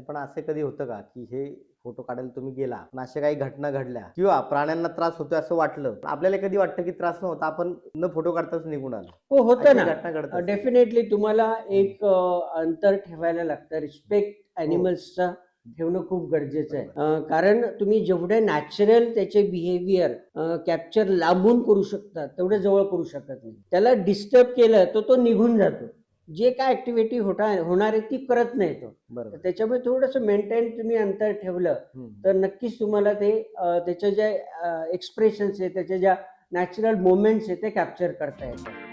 पण असं कधी होतं का की हे फोटो काढायला तुम्ही गेला पण अशा काही घटना घडल्या किंवा प्राण्यांना त्रास होतोय असं वाटलं आपल्याला कधी वाटतं की त्रास नव्हता आपण न फोटो काढताच निघून आलो? हो होतं ना. घटना घडतात डेफिनेटली तुम्हाला एक अंतर ठेवायला लागतं. रिस्पेक्ट अॅनिमल्सचा ठेवणं खूप गरजेचं आहे. कारण तुम्ही जेवढे नॅचरल त्याचे बिहेवियर कॅप्चर लांबून करू शकता तेवढे जवळ करू शकत नाही. त्याला डिस्टर्ब केलं तर तो निघून जातो. जे काय ऍक्टिव्हिटी होता होणार आहे ती करत नाही तो. त्याच्यामुळे थोडंसं मेंटेन तुम्ही अंतर ठेवलं. तर नक्कीच तुम्हाला ते त्याच्या ज्या एक्सप्रेशन्स आहे त्याच्या ज्या नॅचरल मोमेंट्स आहे ते कॅप्चर करता येतात